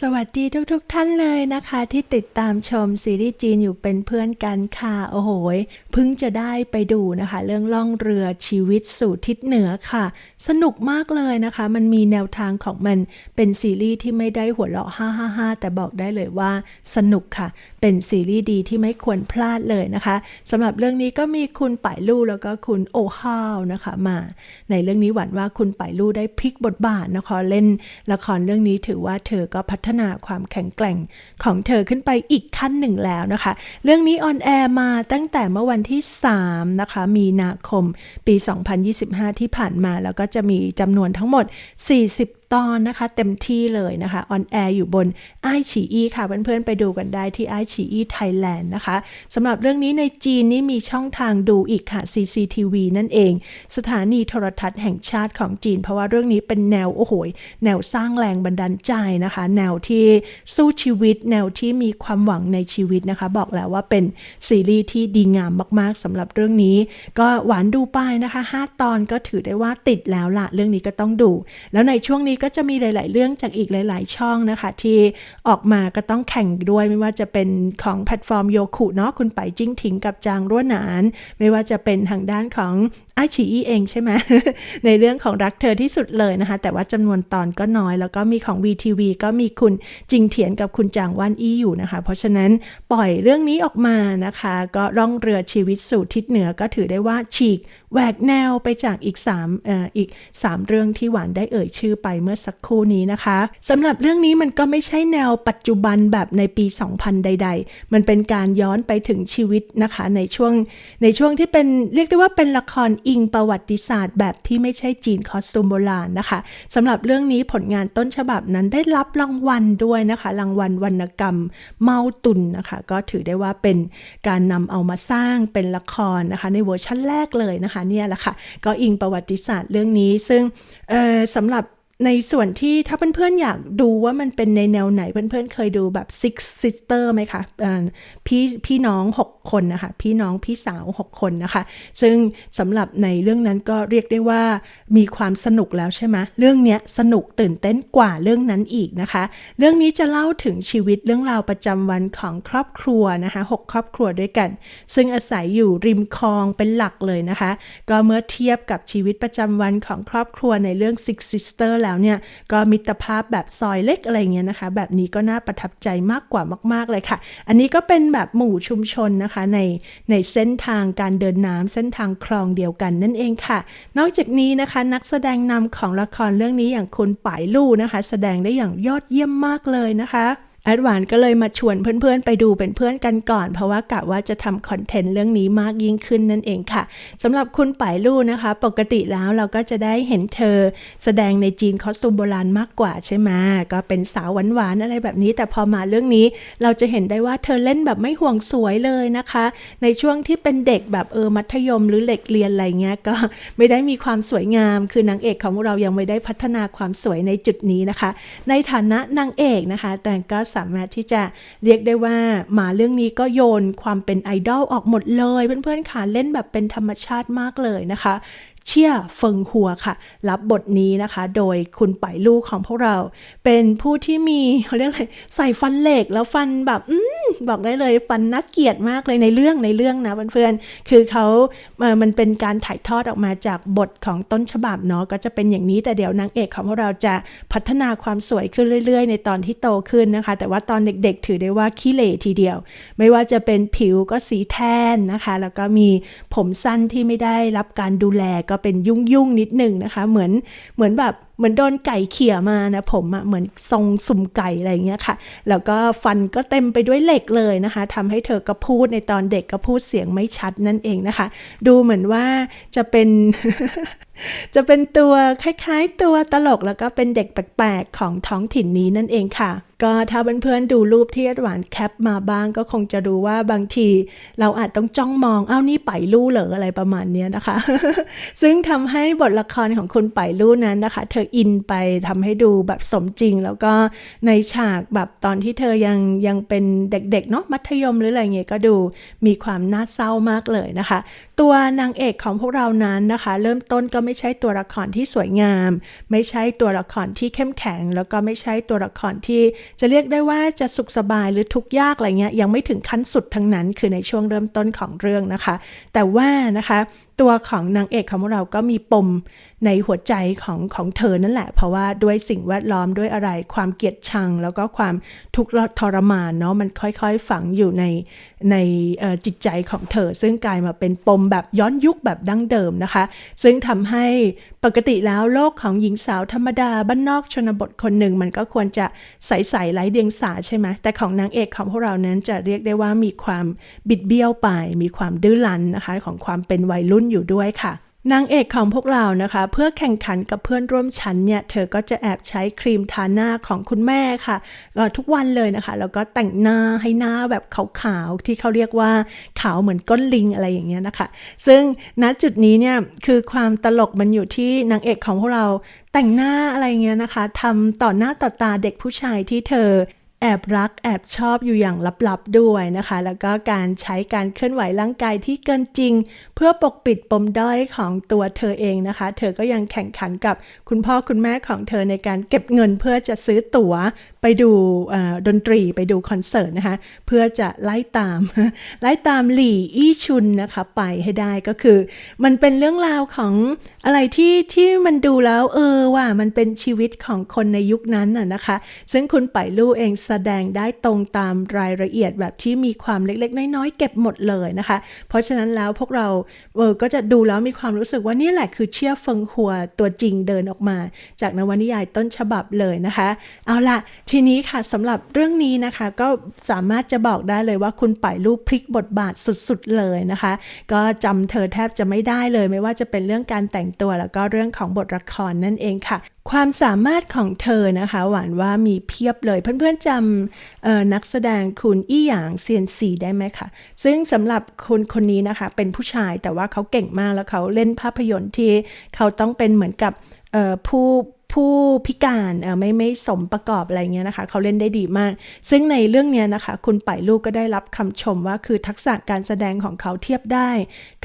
สวัสดีทุกๆทท่านเลยนะคะ ที่ติดตามชมซีรีส์จีนอยู่เป็นเพื่อนกันค่ะ โอ้โห พิ่งจะได้ไปดูนะคะ เรื่องล่องเรือชีวิตสู่ทิศเหนือค่ะ สนุกมากเลยนะคะ มันมีแนวทางของมันเป็นซีรีส์ที่ไม่ได้หัวเราะ555 แต่บอกได้เลยว่าสนุกค่ะ เป็นซีรีส์ดีที่ไม่ควรพลาดเลยนะคะสำหรับเรื่องนี้ก็มีคุณป่ายลู่แล้วก็คุณโอฮาวนะคะมา ในเรื่องนี้หวั่นว่าคุณป่ายลู่ได้พลิกบทบาทนะคะเล่นละครเรื่องนี้ถือว่าเธอก็พัฒนาความแข็งแกร่งของเธอขึ้นไปอีกขั้นหนึ่งแล้วนะคะ เรื่องนี้ออนแอร์มาตั้งแต่เมื่อวันที่ 3 นะคะ มีนาคมปี 2025 ที่ผ่านมา แล้วก็จะมีจำนวนทั้งหมด 40ตอนนะคะ เต็มที่เลยนะคะออนแอร์อยู่บนไอฉีอีค่ะเพื่อนๆไปดูกันได้ที่ไอฉีอีไทยแลนด์นะคะสำหรับเรื่องนี้ในจีนนี่มีช่องทางดูอีกค่ะ CCTV นั่นเอง สถานีโทรทัศน์แห่งชาติของจีน เพราะว่าเรื่องนี้เป็นแนวโอ้โหแนวสร้างแรงบันดาลใจนะคะ แนวที่สู้ชีวิต แนวที่มีความหวังในชีวิตนะคะ บอกแล้วว่าเป็นซีรีส์ที่ดีงามมากๆสำหรับเรื่องนี้ ก็หวานดูไปนะคะ 5 ตอนก็ถือได้ว่าติดแล้วละเรื่องนี้ก็ต้องดู แล้วในช่วงนี้ก็จะมีหลาย ๆ เรื่องจากอีกหลาย ๆ ช่องนะคะ ที่ออกมาก็ต้องแข่งด้วยไม่ว่าจะเป็นของแพลตฟอร์มโยคุเนาะคุณไปจิ้งถิงกับจางร่วนหนาน ไม่ว่าจะเป็นทางด้านของ ไอชีอีเองใช่ไหมในเรื่องของรักเธอที่สุดเลยนะคะ แต่ว่าจำนวนตอนก็น้อย แล้วก็มีของ VTV ก็มีคุณจิงเถียนกับคุณจางวันอี้อยู่นะคะ เพราะฉะนั้นปล่อยเรื่องนี้ออกมานะคะ ก็ร่องเรือชีวิตสู่ทิศเหนือก็ถือได้ว่าฉีกแหวกแนวไปจากอีก3เอ่ออีก 3 เรื่องที่หวานได้เอ่ยชื่อไปเมื่อสักครู่นี้นะคะสำหรับเรื่องนี้มันก็ไม่ใช่แนวปัจจุบันแบบในปี 2000 ใด ๆ มันเป็นการย้อนไปถึงชีวิตนะคะในช่วงในช่วงที่เป็นเรียกได้ว่าเป็นละครอิงประวัติศาสตร์แบบที่ไม่ใช่จีนคอสตูมโบราณนะคะสำหรับเรื่องนี้ผลงานต้นฉบับนั้นได้รับรางวัลด้วยนะคะ รางวัลวรรณกรรมเมาตุนนะคะ ก็ถือได้ว่าเป็นการนำเอามาสร้างเป็นละครนะคะ ในเวอร์ชั่นแรกเลยนะคะเนี่ยแหละค่ะก็อิงประวัติศาสตร์เรื่องนี้ ซึ่งสำหรับ ในส่วนที่ถ้าเพื่อนๆอยากดูว่ามันเป็นในแนวไหนเพื่อนๆเคยดูแบบ Six Sister ไหมคะพี่พี่น้อง 6 คนนะคะ พี่น้องพี่สาว 6 คนนะคะ ซึ่งสำหรับในเรื่องนั้นก็เรียกได้ว่ามีความสนุกแล้วใช่ไหมเรื่องนี้สนุกตื่นเต้นกว่าเรื่องนั้นอีกนะคะ เรื่องนี้จะเล่าถึงชีวิตเรื่องราวประจำวันของครอบครัวนะคะหครอบครัวด้วยกัน ซึ่งอาศัยอยู่ริมคลองเป็นหลักเลยนะคะ ก็เมื่อเทียบกับชีวิตประจำวันของครอบครัวในเรื่อง Six Sister แล้วเนี่ยก็มิตรภาพแบบซอยเล็กอะไรเงี้ยนะคะ แบบนี้ก็น่าประทับใจมากกว่ามาก ๆเลยค่ะ อันนี้ก็เป็นแบบหมู่ชุมชนนะคะในในเส้นทางการเดินน้ำเส้นทางคลองเดียวกันนั่นเองค่ะ นอกจากนี้นะคะนักแสดงนำของละครเรื่องนี้อย่างคุณป่ายลู่นะคะ แสดงได้อย่างยอดเยี่ยมมากเลยนะคะ แอดวานก็เลยมาชวนเพื่อนๆ ไปดูเป็นเพื่อนกันก่อน เพราะว่ากะว่าจะทำคอนเทนต์เรื่องนี้มากยิ่งขึ้นนั่นเองค่ะสำหรับคุณป่ายลู่นะคะ ปกติแล้วเราก็จะได้เห็นเธอ แสดงในจีนคอสตูมโบราณมากกว่าใช่ไหมก็เป็นสาวหวานๆอะไรแบบนี้ แต่พอมาเรื่องนี้เราจะเห็นได้ว่าเธอเล่นแบบไม่ห่วงสวยเลยนะคะ ในช่วงที่เป็นเด็กแบบเออมัธยมหรือเด็กเรียนอะไรเงี้ยก็ไม่ได้มีความสวยงาม คือนางเอกของเรายังไม่ได้พัฒนาความสวยในจุดนี้นะคะ ในฐานะนางเอกนะคะ แต่ก็สามารถที่จะเรียกได้ว่าหมาเรื่องนี้ก็โยนความเป็นไอดอลออกหมดเลย เพื่อนๆค่ะเล่นแบบเป็นธรรมชาติมากเลยนะคะ เชี่ยเฟิงหัวค่ะ รับบทนี้นะคะ โดยคุณไปลูกของพวกเรา เป็นผู้ที่มีเขาเรียกอะไรใส่ฟันเหล็กแล้วฟันแบบอืบอกได้เลยฟันน่าเกียดมากเลยในเรื่องในเรื่องนะเพื่อนๆคือเขามันเป็นการถ่ายทอดออกมาจากบทของต้นฉบับเนาะก็จะเป็นอย่างนี้แต่เดี๋ยวนางเอกของพวกเราจะพัฒนาความสวยขึ้นเรื่อย ๆ ในตอนที่โตขึ้นนะคะ แต่ว่าตอนเด็กๆ ถือได้ว่าขี้เหร่ทีเดียว ไม่ว่าจะเป็นผิวก็สีแทนนะคะ แล้วก็มีผมสั้นที่ไม่ได้รับการดูแลก็เป็นยุ่งยุ่งนิดหนึ่งนะคะ เหมือนเหมือนแบบเหมือนโดนไก่เขี่ยมานะผมอะเหมือนทรงสุ่มไก่อะไรเงี้ยค่ะ แล้วก็ฟันก็เต็มไปด้วยเหล็กเลยนะคะทำให้เธอก็พูดในตอนเด็กก็พูดเสียงไม่ชัดนั่นเองนะคะ ดูเหมือนว่าจะเป็น จะเป็นตัวคล้ายๆ ตัวตลกแล้วก็เป็นเด็กแปลกๆ ของท้องถิ่นนี้นั่นเองค่ะ ก็ถ้าเพื่อนๆดูรูปที่อดหวานแคปมาบ้างก็คงจะรู้ว่าบางทีเราอาจต้องจ้องมอง เอ้านี่ไปลู่เหรออะไรประมาณนี้นะคะ ซึ่งทำให้บทละครของคุณไปลู่นั้นนะคะ เธออินไปทำให้ดูแบบสมจริง แล้วก็ในฉากแบบตอนที่เธอยังยังเป็นเด็กๆเนาะมัธยมหรืออะไรเงี้ยก็ดูมีความน่าเศร้ามากเลยนะคะ ตัวนางเอกของพวกเรานั้นนะคะ เริ่มต้นก็ไม่ใช่ตัวละครที่สวยงาม ไม่ใช่ตัวละครที่เข้มแข็ง แล้วก็ไม่ใช่ตัวละครที่จะเรียกได้ว่าจะสุขสบายหรือทุกข์ยากอะไรเงี้ยยังไม่ถึงขั้นสุดทั้งนั้น คือในช่วงเริ่มต้นของเรื่องนะคะ แต่ว่านะคะ ตัวของนางเอกของเราก็มีปมในหัวใจของของเธอนั่นแหละ เพราะว่าด้วยสิ่งแวดล้อมด้วยอะไร ความเกลียดชัง แล้วก็ความทุกข์ทรมานเนาะมันค่อยๆ ฝังอยู่ในในจิตใจของเธอ ซึ่งกลายมาเป็นปมแบบย้อนยุคแบบดั้งเดิมนะคะ ซึ่งทำให้ปกติแล้วโลกของหญิงสาวธรรมดาบ้านนอกชนบทคนหนึ่งมันก็ควรจะใสๆไร้เดียงสาใช่ไหมแต่ของนางเอกของพวกเรานั้นจะเรียกได้ว่ามีความบิดเบี้ยวไป มีความดื้อรั้นนะคะของความเป็นวัยรุ่นอยู่ด้วยค่ะนางเอกของพวกเรานะคะ เพื่อแข่งขันกับเพื่อนร่วมชั้นเนี่ย เธอก็จะแอบใช้ครีมทาหน้าของคุณแม่ค่ะทุกวันเลยนะคะ แล้วก็แต่งหน้าให้หน้าแบบขาวๆ ที่เขาเรียกว่าขาวเหมือนก้นลิงอะไรอย่างเงี้ยนะคะ ซึ่งณจุดนี้เนี่ยคือความตลกมันอยู่ที่นางเอกของพวกเราแต่งหน้าอะไรเงี้ยนะคะทำต่อหน้าต่อตาเด็กผู้ชายที่เธอ อบรักแอบชอบอยู่อย่างลับๆด้วยนะคะ แล้วก็การใช้การเคลื่อนไหวร่างกายที่เกินจริง เพื่อปกปิดปมด้อยของตัวเธอเองนะคะ เธอก็ยังแข่งขันกับคุณพ่อคุณแม่ของเธอในการเก็บเงินเพื่อจะซื้อตั๋วไปดูดนตรีไปดูคอนเสิร์ตนะคะ เพื่อจะไล่ตาม ไล่ตามหลี่อี้ชุนนะคะไปให้ได้ก็คือ มันเป็นเรื่องราวของอะไรที่ที่มันดูแล้วเออว่ามันเป็นชีวิตของคนในยุคนั้นน่ะนะคะ ซึ่งคุณไปลู่เองแสดงได้ตรงตามรายละเอียดแบบที่มีความเล็กๆ น้อยๆ เก็บหมดเลยนะคะ เพราะฉะนั้นแล้วพวกเราเออก็จะดูแล้วมีความรู้สึกว่านี่แหละคือเชี่ยเฟิงหัวตัวจริงเดินออกมา จากนวนิยายต้นฉบับเลยนะคะ เอาละทีนี้ค่ะสำหรับเรื่องนี้นะคะก็สามารถจะบอกได้เลยว่าคุณไปลู่พลิกบทบาทสุดๆเลยนะคะ ก็จำเธอแทบจะไม่ได้เลย ไม่ว่าจะเป็นเรื่องการแต่งตัวแล้วก็เรื่องของบทละครนั่นเองค่ะ ความสามารถของเธอนะคะ หวานว่ามีเพียบเลย เพื่อนๆจำนักแสดงคุณอี้หยางเซียนซีได้ไหมคะ ซึ่งสำหรับคนคนนี้นะคะ เป็นผู้ชายแต่ว่าเขาเก่งมากแล้วเขาเล่นภาพยนตร์ที่เขาต้องเป็นเหมือนกับผู้ ผู้พิการไม่ไม่สมประกอบอะไรเงี้ยนะคะเขาเล่นได้ดีมาก ซึ่งในเรื่องเนี้ยนะคะ คุณป่ายลูกก็ได้รับคำชมว่าคือทักษะการแสดงของเขาเทียบได้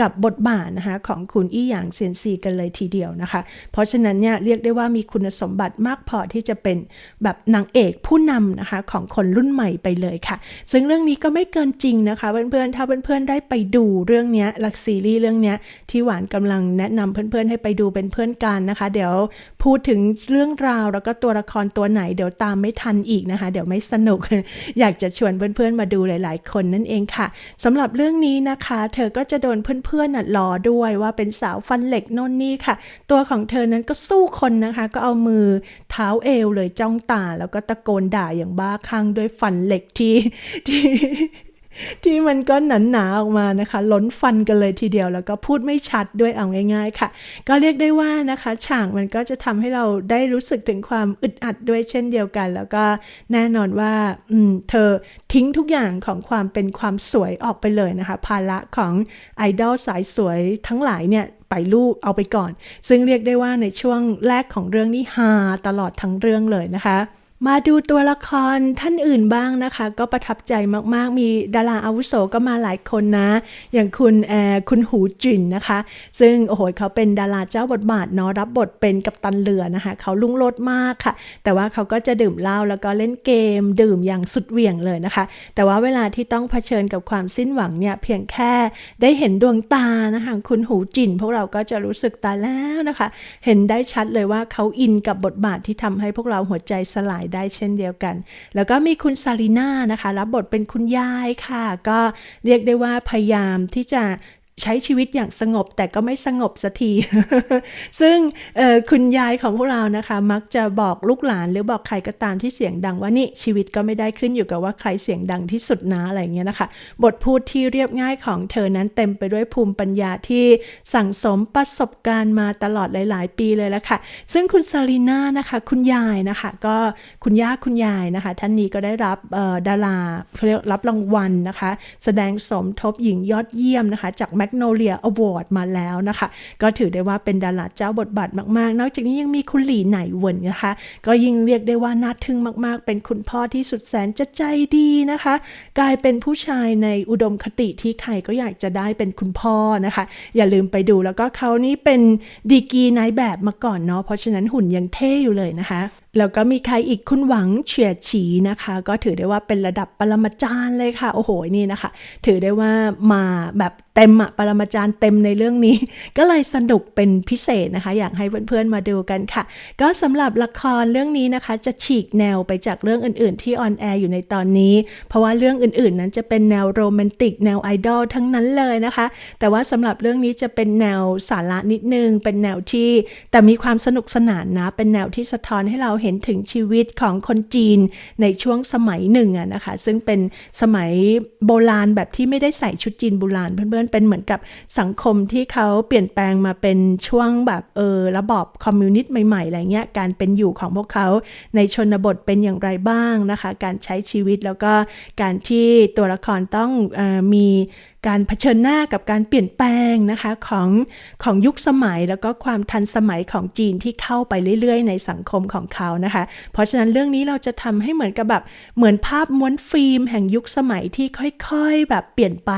กับบทบาทนะคะของคุณอี้หยางเซียนซีกันเลยทีเดียวนะคะ เพราะฉะนั้นเนี่ยเรียกได้ว่ามีคุณสมบัติมากพอที่จะเป็นแบบนางเอกผู้นำนะคะของคนรุ่นใหม่ไปเลยค่ะ ซึ่งเรื่องนี้ก็ไม่เกินจริงนะคะเพื่อนๆถ้าเพื่อนๆได้ไปดูเรื่องนี้ลักซีรีส์เรื่องนี้ที่หวานกำลังแนะนำเพื่อนๆให้ไปดูเป็นเพื่อนกันนะคะ เดี๋ยว พูดถึงเรื่องราวแล้วก็ตัวละครตัวไหนเดี๋ยวตามไม่ทันอีกนะคะ เดี๋ยวไม่สนุก อยากจะชวนเพื่อนๆมาดูหลาย ๆ คนนั่นเองค่ะสำหรับเรื่องนี้นะคะ เธอก็จะโดนเพื่อนๆน่ะล้อด้วยว่าเป็นสาวฟันเหล็กโน่นนี่ค่ะ ตัวของเธอนั้นก็สู้คนนะคะ ก็เอามือเท้าเอวเลยจ้องตา แล้วก็ตะโกนด่าอย่างบ้าคลั่งด้วยฟันเหล็กที่ที่ ที่มันก็หนาหนาออกมานะคะ ล้นฟันกันเลยทีเดียวแล้วก็พูดไม่ชัดด้วยเอาง่าย ๆ ค่ะ ก็เรียกได้ว่านะคะฉากมันก็จะทำให้เราได้รู้สึกถึงความอึดอัดด้วยเช่นเดียวกัน แล้วก็แน่นอนว่าเธอทิ้งทุกอย่างของความเป็นความสวยออกไปเลยนะคะ ภาระของไอดอลสายสวยทั้งหลายเนี่ยไปลูกเอาไปก่อน ซึ่งเรียกได้ว่าในช่วงแรกของเรื่องนี้ฮาตลอดทั้งเรื่องเลยนะคะ มาดูตัวละครท่านอื่นบ้างนะคะ ก็ประทับใจมากๆ มีดาราอาวุโสก็มาหลายคนนะ อย่างคุณแอร์คุณหูจินนะคะ ซึ่งโอ้โหเขาเป็นดาราเจ้าบทบาทเนาะรับบทเป็นกัปตันเรือนะคะ เขาลุ่งโลดมากค่ะ แต่ว่าเขาก็จะดื่มเหล้าแล้วก็เล่นเกม ดื่มอย่างสุดเหวี่ยงเลยนะคะ แต่ว่าเวลาที่ต้องเผชิญกับความสิ้นหวังเนี่ยเพียงแค่ได้เห็นดวงตานะคะคุณหูจินพวกเราก็จะรู้สึกตายแล้วนะคะ เห็นได้ชัดเลยว่าเขาอินกับบทบาทที่ทำให้พวกเราหัวใจสลายได้เช่นเดียวกัน แล้วก็มีคุณซาลีน่านะคะ รับบทเป็นคุณยายค่ะ ก็เรียกได้ว่าพยายามที่จะ ใช้ชีวิตอย่างสงบแต่ก็ไม่สงบสักที ซึ่งคุณยายของพวกเรานะคะ มักจะบอกลูกหลานหรือบอกใครก็ตามที่เสียงดังว่านี่ชีวิตก็ไม่ได้ขึ้นอยู่กับว่าใครเสียงดังที่สุดนะอะไรเงี้ยนะคะ บทพูดที่เรียบง่ายของเธอนั้นเต็มไปด้วยภูมิปัญญาที่สั่งสมประสบการณ์มาตลอดหลาย ๆ ปีเลยละค่ะ ซึ่งคุณซาลีน่านะคะ คุณยายนะคะ ก็คุณย่าคุณยายนะคะ ท่านนี้ก็ได้รับดาราเรียกรับรางวัลนะคะ แสดงสมทบหญิงยอดเยี่ยมนะคะ จากแมก Magnolia Award มาแล้วนะคะ ก็ถือได้ว่าเป็นดาราเจ้าบทบาทมากๆ นอกจากนี้ยังมีคุณหลี่ไหนเหวินนะคะ ก็ยิ่งเรียกได้ว่าน่าทึ่งมากๆ เป็นคุณพ่อที่สุดแสนจะใจดีนะคะ กลายเป็นผู้ชายในอุดมคติที่ใครก็อยากจะได้เป็นคุณพ่อนะคะ อย่าลืมไปดูแล้วก็เขานี่เป็นดีกีนายแบบมาก่อนเนาะเพราะฉะนั้นหุ่นยังเท่อยู่เลยนะคะ แล้วก็มีใครอีกคุณหวังเฉียดฉีนะคะ ก็ถือได้ว่าเป็นระดับปรมาจารย์เลยค่ะ โอ้โหนี่นะคะ ถือได้ว่ามาแบบเต็มอะปรมาจารย์เต็มในเรื่องนี้ ก็เลยสนุกเป็นพิเศษนะคะ อยากให้เพื่อนๆมาดูกันค่ะ ก็สำหรับละครเรื่องนี้นะคะ จะฉีกแนวไปจากเรื่องอื่นๆ ที่ออนแอร์อยู่ในตอนนี้ เพราะว่าเรื่องอื่นๆ นั้นจะเป็นแนวโรแมนติกแนวไอดอลทั้งนั้นเลยนะคะ แต่ว่าสำหรับเรื่องนี้จะเป็นแนวสาระนิดนึง เป็นแนวที่ แต่มีความสนุกสนานนะเป็นแนวที่สะท้อนให้เราเห็นถึงชีวิตของคนจีนในช่วงสมัยหนึ่งอะนะคะ ซึ่งเป็นสมัยโบราณแบบที่ไม่ได้ใส่ชุดจีนโบราณเพื่อนๆเป็นเหมือนกับสังคมที่เขาเปลี่ยนแปลงมาเป็นช่วงแบบเออระบอบคอมมิวนิสต์ใหม่ๆอะไรเงี้ยการเป็นอยู่ของพวกเขาในชนบทเป็นอย่างไรบ้างนะคะ การใช้ชีวิตแล้วก็การที่ตัวละครต้องออมี การเผชิญหน้ากับการเปลี่ยนแปลงนะคะของของยุคสมัยแล้วก็ความทันสมัยของจีนที่เข้าไปเรื่อย ๆ ในสังคมของเขานะคะ เพราะฉะนั้นเรื่องนี้เราจะทำให้เหมือนกับแบบเหมือนภาพม้วนฟิล์มแห่งยุคสมัยที่ค่อยๆแบบเปลี่ยนไป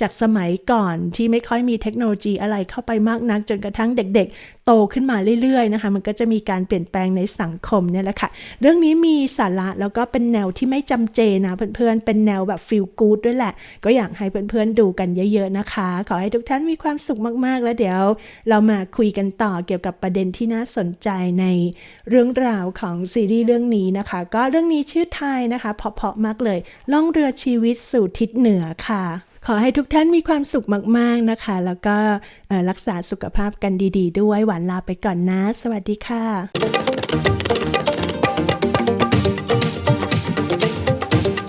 จากสมัยก่อนที่ไม่ค่อยมีเทคโนโลยีอะไรเข้าไปมากนัก จนกระทั่งเด็ก ๆ โตขึ้นมาเรื่อยๆนะคะ มันก็จะมีการเปลี่ยนแปลงในสังคมเนี่ยแหละค่ะ เรื่องนี้มีสาระแล้วก็เป็นแนวที่ไม่จำเจนะเพื่อนๆ เป็นแนวแบบฟีลกู๊ดด้วยแหละ ก็อยากให้เพื่อนๆดูกันเยอะๆนะคะ ขอให้ทุกท่านมีความสุขมากๆ แล้วเดี๋ยว เรามาคุยกันต่อเกี่ยวกับประเด็นที่น่าสนใจในเรื่องราวของซีรีส์เรื่องนี้นะคะ ก็เรื่องนี้ชื่อไทยนะคะเพราะๆมากเลย ล่องเรือชีวิตสู่ทิศเหนือค่ะ ขอให้ทุกท่านมีความสุขมาก ๆ นะคะ แล้วก็รักษาสุขภาพกันดี ๆ ด้วยหวานลาไปก่อนนะ สวัสดีค่ะ